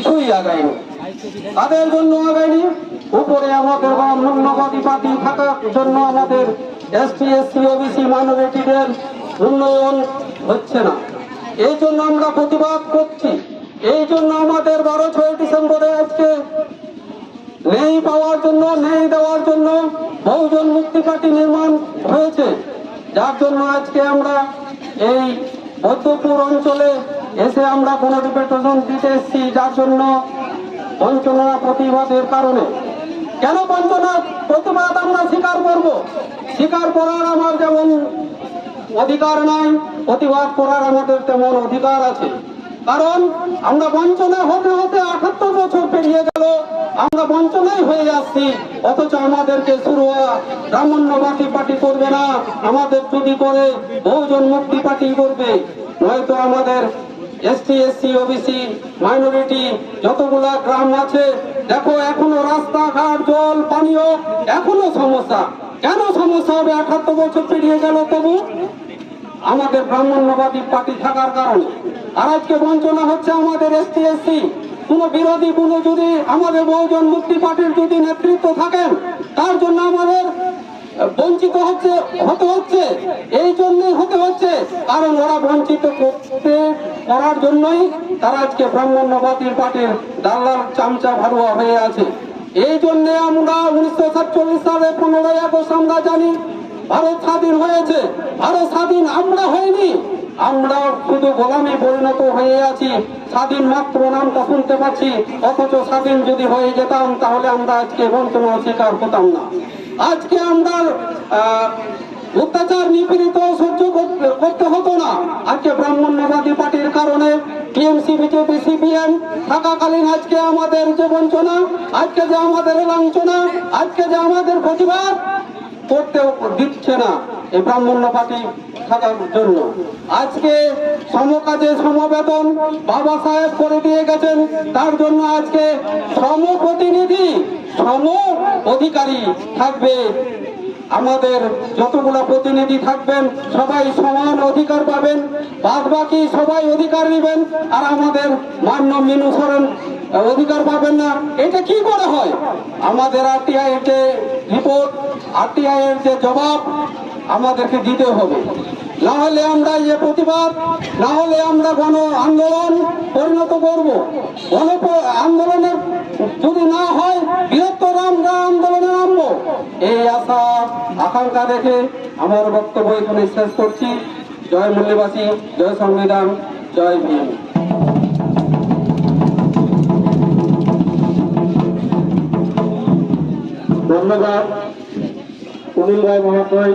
কিছুই আগায়নি। তাদের জন্য আগায়নি। উপরে আমাদের বা মূল্যবাদী পার্টি থাকার জন্য আমাদের এসটি এসসি ওবিসি মাইনরিটিদের উন্নয়ন হচ্ছে না। এই জন্য আমরা প্রতিবাদ করছি। এই জন্য আমাদের বারো ছয় ডিসেম্বরে আজকে নেই পাওয়ার জন্য নেই দেওয়ার জন্য বহুজন মুক্তি পার্টি নির্মাণ হয়েছে। যার জন্য আজকে আমরা এই বদ্ধপুর অঞ্চলে এসে আমরা কোনো রিপ্রেজেন্টেশন দিতে এসেছি, যার জন্য বঞ্চনা প্রতিবাদের কারণে। কেন বঞ্চনা প্রতিবাদ আমরা স্বীকার করব? স্বীকার করার আমার যেমন অধিকার নাই, প্রতিবাদ করার আমাদের তেমন অধিকার আছে। কারণ আমরা বঞ্চনা হতে হতে আঠাত্তর বছর পেরিয়ে গেল, আমরা বঞ্চনাই হয়ে যাচ্ছি। অথচ আমাদেরকে শুরুয়া ব্রাহ্মণ্যবাদী পার্টি করবে না, আমাদের যদি করে, বহুজন মুক্তি পার্টি করবে। নয়তো আমাদের এসটি এসসি ওবিসি মাইনরিটি যতগুলা গ্রাম আছে, দেখো, এখনও রাস্তাঘাট, জল, পানীয়, এখনও সমস্যা। কেন সমস্যা হবে? আঠাত্তর বছর পেরিয়ে গেল তবু। আমাদের ব্রাহ্মণ্যবাদী পার্টি থাকার কারণে। আর আজকে বঞ্চনা হচ্ছে আমাদের এসটি এসসি কোন বিরোধী কোন যদি আমাদের বহুজন মুক্তি পার্টির যদি নেতৃত্ব থাকেন, তার জন্য আমাদের বঞ্চিত হচ্ছে, হতে হচ্ছে, এই জন্যই হতে হচ্ছে। কারণ ওরা বঞ্চিত করতে, করার জন্যই তারা আজকে ব্রাহ্মণ্যবাদী পার্টির দালাল, চামচা, ভারুয়া হয়ে আছে। এই জন্য আমরা উনিশশো সাতচল্লিশ সালে পনেরোই আগস্ট আমরা জানি, ভারত স্বাধীন হয়েছে। ভারত স্বাধীন আমরা হয়নি আমরা শুধু গোলামে পরিণত হয়ে আছি। স্বাধীন মাত্র নামটা শুনতে পাচ্ছি, অথচ স্বাধীন যদি হয়ে যেতাম, তাহলে আমরা আজকে বঞ্চনা স্বীকার হতাম না। আজকে আমরা অত্যাচার নিপীড়িত সহ্য করতে- হতো না। আজকে ব্রাহ্মণ্যবাদী পার্টির কারণে টিএমসি, বিজেপি, সিপিএম থাকাকালীন আজকে আমাদের যে বঞ্চনা, আজকে যে আমাদের লাঞ্ছনা, আজকে যে আমাদের প্রতিবাদ করতে দিচ্ছে না এই ব্রাহ্মণ্য পার্টি থাকার জন্য। আজকে সমকাজে সমবেতন বাবা সাহেব করে দিয়ে গেছেন, তার জন্য আজকে সম প্রতিনিধি সম অধিকারী থাকবে। আমাদের যতগুলো প্রতিনিধি থাকবেন, সবাই সমান অধিকার পাবেন। বাদ বাকি সবাই অধিকার নেবেন। আর আমাদের মান্য মিনু সরেন অধিকার পাবেন না। এটা কি করে হয়? আমাদের আরটিআই এর যে রিপোর্ট আরটিআই এর যে জবাব আমাদেরকে দিতে হবে। না হলে আমরা যে প্রতিবাদ, না হলে আমরা গণ আন্দোলন পরিণত করব। গণ আন্দোলনের যদি না হয়, বৃহত্তর আমরা আন্দোলনে নামবো। এই আশা, আকাঙ্ক্ষা দেখে আমার বক্তব্য এখানে শেষ করছি। জয় মূল্যবাসী, জয় সংবিধান, জয় ভীম। ধন্যবাদ। সুনীল রায় মহাশয়।